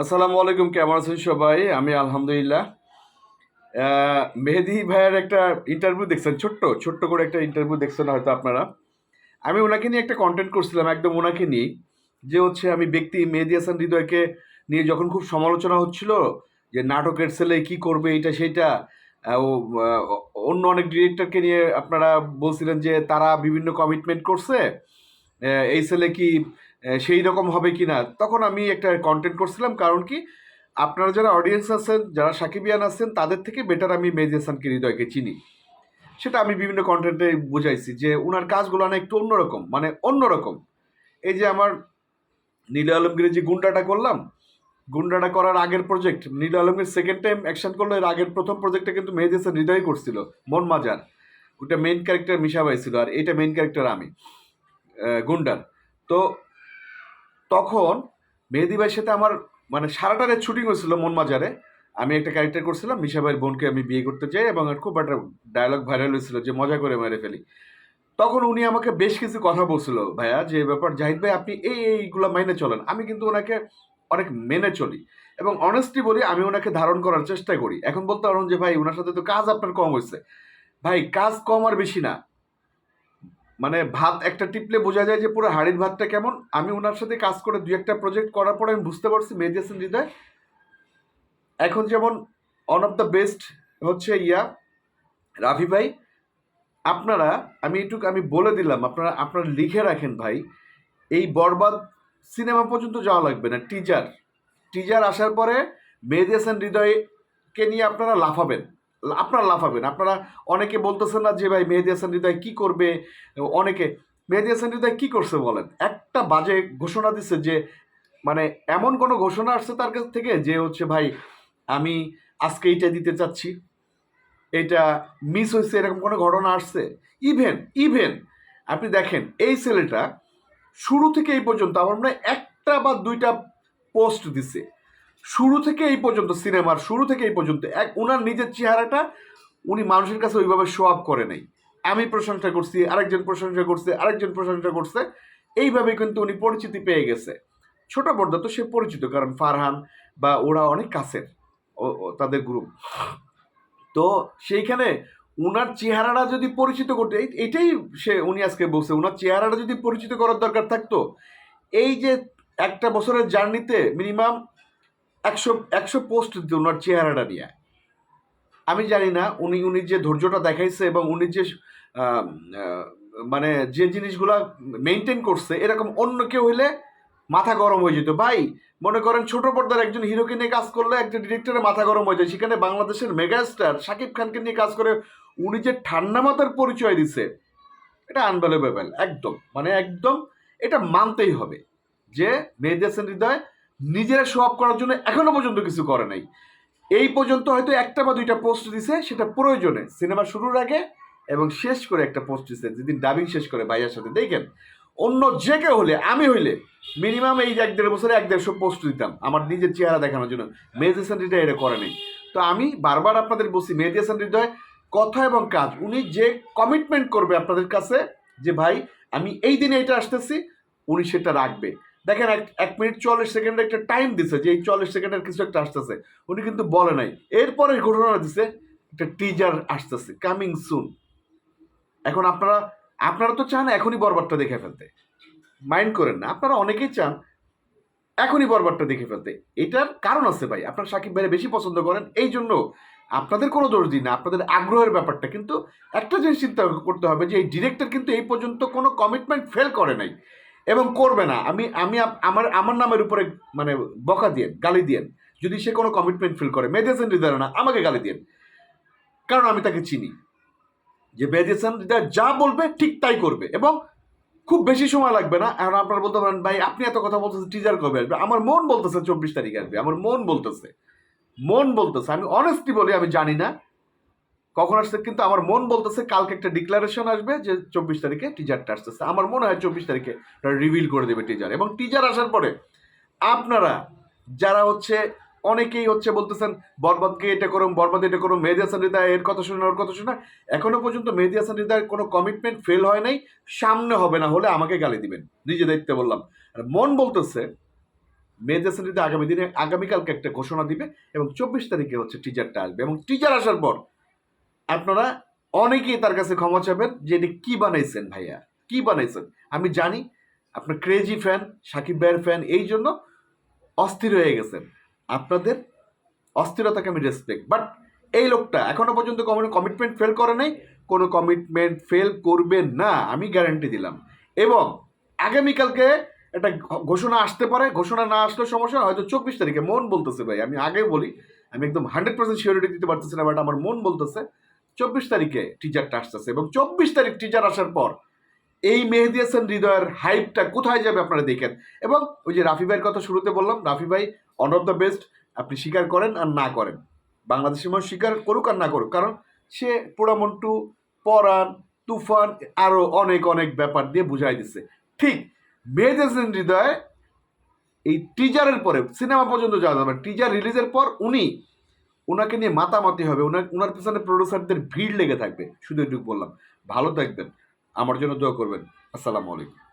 আসসালামু আলাইকুম, কেমন আছেন সবাই? আমি আলহামদুলিল্লাহ। মেহেদি ভাইয়ের একটা ইন্টারভিউ দেখছেন, ছোট্ট ছোট্ট করে একটা ইন্টারভিউ দেখছেন হয়তো আপনারা। আমি ওনাকে নিয়ে একটা কন্টেন্ট করছিলাম, একদম ওনাকে নিয়ে, যে হচ্ছে আমি ব্যক্তি মেহেদি হাসান হৃদয়কে নিয়ে যখন খুব সমালোচনা হচ্ছিল, যে নাটকের ছেলে কি করবে, এটা, সেটা ও অন্য অনেক ডিরেক্টরকে নিয়ে আপনারা বলছিলেন যে তারা বিভিন্ন কমিটমেন্ট করছে এই ছেলে কি সেই রকম হবে কি না তখন আমি একটা কন্টেন্ট করছিলাম। কারণ কি, আপনারা যারা অডিয়েন্স আছেন, যারা সাকিবিয়ান আছেন, তাদের থেকে বেটার আমি হাসানকে, হৃদয়কে চিনি। সেটা আমি বিভিন্ন কন্টেন্টে বুঝাইছি যে ওনার কাজগুলো না একটু অন্যরকম মানে অন্যরকম। এই যে আমার নীল আলমগীরের যে গুন্ডাটা করলাম, গুন্ডাটা করার আগের project Neel Alamgir second time action করল, এর আগের প্রথম প্রজেক্টটা কিন্তু মেহেদি হাসান হৃদয় করছিল, মন মাজার। ওটা মেইন ক্যারেক্টার মিশা ভাই ছিল, আর এটা মেইন ক্যারেক্টার আমি গুন্ডার। তো তখন মেহেদি ভাইয়ের সাথে আমার মানে সারাটা রাত শুটিং হয়েছিল মনমাজারে আমি একটা ক্যারেক্টার করছিলাম, মিশা ভাইয়ের বোনকে আমি বিয়ে করতে চাই এবং খুব একটা ডায়লগ ভাইরাল হয়েছিল যে মজা করে মেরে ফেলি। তখন উনি আমাকে বেশ কিছু কথা বলছিল ভাইয়া, যে ব্যাপার, জাহিদ ভাই, আপনি এই, এইগুলো মাইনে চলেন। আমি কিন্তু ওনাকে অনেক মেনে চলি এবং অনেস্টলি বলি, আমি ওনাকে ধারণ করার চেষ্টা করি। এখন বলতে পারুন যে ভাই ওনার সাথে তো কাজ আপনার কম হয়েছে। ভাই, কাজ কম আর বেশি না। মানে ভাত একটা টিপলে বোঝা যায় যে পুরো হাড়ির ভাতটা কেমন। আমি ওনার সাথে কাজ করে দুই একটা প্রজেক্ট করার পরে আমি বুঝতে পারছি মেহেদি হৃদয়। এখন যেমন ওয়ান অফ দ্য বেস্ট হচ্ছে ইয়া রাফি ভাই, আপনারা, আমি একটু আমি বলে দিলাম, আপনারা আপনারা লিখে রাখেন ভাই, এই বরবাদ সিনেমা পর্যন্ত যাওয়া লাগবে না টিজার টিজার আসার পরে মেহেদি হৃদয়কে নিয়ে আপনারা লাফাবেন। আপনারা লাফাবেন। আপনারা অনেকে বলতেছেন না যে, ভাই, মেহেদি হাসান হৃদয় কী করবে? অনেকে, মেহেদি হাসান হৃদয় কী করছে বলেন? একটা বাজে ঘোষণা দিচ্ছে যে মানে এমন কোনো ঘোষণা আসছে তার কাছ থেকে যে হচ্ছে, ভাই, আমি আজকে এইটা দিতে চাচ্ছি। এটা মিস হয়েছে এরকম কোনো ঘটনা আসছে? ইভেন ইভেন আপনি দেখেন, এই ছেলেটা শুরু থেকে এই পর্যন্ত, আমার মনে একটা বা দুইটা পোস্ট দিছে। শুরু থেকে এই পর্যন্ত, সিনেমার শুরু থেকে এই পর্যন্ত, এক ওনার নিজের চেহারাটা উনি মানুষের কাছে ওইভাবে শো আপ করে নাই। আমি প্রশংসা করছি, আরেকজন প্রশংসা করছে, আরেকজন প্রশংসা করছে। এইভাবে কিন্তু উনি পরিচিতি পেয়ে গেছে। ছোট পর্দা তো সে পরিচিত, কারণ ফারহান বা ওরা অনেক কাছের তাদের গ্রুপ তো সেইখানে উনার চেহারাটা যদি পরিচিত করতে এইটাই সে, উনি আজকে বলছে, উনার চেহারাটা যদি পরিচিত করার দরকার থাকতো, এই যে একটা বছরের জার্নিতে মিনিমাম একশো একশো পোস্ট দিত ওনার চেহারাটা নিয়ে। আমি জানি না, উনি উনি যে ধৈর্যটা দেখাইছে এবং উনি যে মানে যে জিনিসগুলা মেনটেন করছে, এরকম অন্য কেউ হইলে মাথা গরম হয়ে যেত। ভাই, মনে করেন ছোট পর্দার একজন হিরোকে নিয়ে কাজ করলে একজন ডিরেক্টরের মাথা গরম হয়ে যায়। সেখানে বাংলাদেশের মেগাস্টার শাকিব খানকে নিয়ে কাজ করে উনি যে ঠান্ডা মাথার পরিচয় দিছে, এটা আনবেলেবেল একদম। মানে একদম, এটা মানতেই হবে যে হাসান হৃদয় নিজেরা শো আপ করার জন্য এখনও পর্যন্ত কিছু করে নাই। এই পর্যন্ত হয়তো একটা বা দুইটা পোস্ট দিছে, সেটা প্রয়োজনে। সিনেমা শুরুর আগে এবং শেষ করে একটা পোস্ট দিছে, যেদিন ডাবিং শেষ করে ভাইয়ার সাথে। দেখেন, অন্য যে কেউ হলে, আমি হইলে মিনিমাম এই এক দেড় বছরে এক দেড়শো পোস্ট দিতাম, আমার নিজের চেহারা দেখানোর জন্য। মেহেদি হাসান হৃদয় এটা করে নেই। তো আমি বারবার আপনাদের বলছি, মেহেদি হাসান হৃদয়, কথা এবং কাজ, উনি যে কমিটমেন্ট করবে আপনাদের কাছে, যে ভাই, আমি এই দিনে এটা আসতেছি, উনি সেটা রাখবে। দেখেন এক এক মিনিট চল্লিশ সেকেন্ডে একটা টাইম দিছে, যে এই চল্লিশ সেকেন্ডের কিছু একটা আসতেছে। উনি কিন্তু বলে নাই। এরপরে ঘটনা দিছে, একটা টিজার আসতেছে কামিং সুন এখন আপনারা আপনারা তো চান এখনই বরবারটা দেখে ফেলতে। মাইন্ড করেন না, আপনারা অনেকেই চান এখনই বরবারটা দেখে ফেলতে। এটার কারণ আছে ভাই, আপনারা সাকিব ভাইয়ের বেশি পছন্দ করেন, এই জন্য আপনাদের কোনো দোষ দিই না, আপনাদের আগ্রহের ব্যাপারটা। কিন্তু একটা জিনিস চিন্তা করতে হবে যে এই ডিরেক্টর কিন্তু এই পর্যন্ত কোনো কমিটমেন্ট ফেল করে নাই। এবং করবে না। আমি আমি আমার আমার নামের উপরে মানে বকা দিয়েন, গালি দিয়েন। যদি সে কোনো কমিটমেন্ট ফিল করে মেডিসিন হৃদয় না, আমাকে গালি দিয়েন। কারণ আমি তাকে চিনি। যে মেডিসিন হৃদয় যা বলবে ঠিক তাই করবে এবং খুব বেশি সময় লাগবে না। এখন আপনারা বলতে পারেন, ভাই, আপনি এত কথা বলতেছেন টিজার কবে আসবে। আমার মন বলতেছে চব্বিশ তারিখে আসবে, আমার মন বলতেছে। মন বলতেছে। আমি অনেস্টলি বলি, আমি জানি না। কখন আসছে? কিন্তু আমার মন বলতেছে কালকে একটা ডিক্লারেশন আসবে যে চব্বিশ তারিখে টিজারটা আসতেছে। আমার মনে হয় চব্বিশ তারিখে রিভিল করে দেবে টিজার এবং টিজার আসার পরে আপনারা যারা হচ্ছে অনেকেই হচ্ছে বলতেছেন, বরবাদকে এটা করুন, বরবাদ এটা করুন, মেহেদি হাসান হৃদয় এর কথা শুনে ওর কথা শুনে এখনও পর্যন্ত মেহেদি হাসান হৃদয়ের কোনো কমিটমেন্ট ফেল হয় নাই, সামনে হবে না হলে আমাকে গালি দিবেন। নিজে দেখতে বললাম। আর মন বলতেছে মেয়েদের শ্রেণীতে আগামী দিনে, আগামীকালকে একটা ঘোষণা দিবে এবং চব্বিশ তারিখে হচ্ছে টিচারটা আসবে। এবং টিচার আসার পর আপনারা অনেকেই তার কাছে ক্ষমা চাবেন যে এটি কি বানাইছেন ভাইয়া? কি বানাইছেন? আমি জানি আপনার ক্রেজি ফ্যান সাকিব ভাইয়ের ফ্যান এই জন্য অস্থির হয়ে গেছেন। আপনাদের অস্থিরতাকে আমি রেসপেক্ট বাট এই লোকটা এখনও পর্যন্ত কোনো কমিটমেন্ট ফেল করে নাই, কোনো কমিটমেন্ট ফেল করবে না, আমি গ্যারান্টি দিলাম। এবং আগামীকালকে একটা ঘোষণা আসতে পারে, ঘোষণা না আসলে সমস্যা, হয়তো চব্বিশ তারিখে, মন বলতেছে ভাই, আমি আগে বলি, আমি একদম হান্ড্রেড পার্সেন্ট সিওরিটি দিতে পারতেছি না বাট আমার মন বলতেছে চব্বিশ তারিখে টিচারটা আসতেছে এবং চব্বিশ তারিখ টিচার আসার পর এই মেহেদি হাসান হৃদয়ের হাইপটা কোথায় যাবে আপনারা দেখেন। এবং ওই যে রাফি ভাইয়ের কথা শুরুতে বললাম, রাফি ভাই অন অফ দ্য বেস্ট আপনি স্বীকার করেন আর না করেন। বাংলাদেশের মানুষ স্বীকার করুক আর না করুক, কারণ সে পোড়ামন্টু, পরাণ, তুফান আরও অনেক অনেক ব্যাপার দিয়ে বুঝাই দিচ্ছে ঠিক, মেহেদি হাসান হৃদয় এই টিজারের পরে, সিনেমা পর্যন্ত যাওয়া যাবে টিজার রিলিজের পর উনি ওনাকে নিয়ে মাতামাতি হবে, ওনার ওনার পিছনে প্রডিউসারদের ভিড় লেগে থাকবে, শুধু এটুকু বললাম। ভালো থাকবেন, আমার জন্য দোয়া করবেন। আসসালামু আলাইকুম।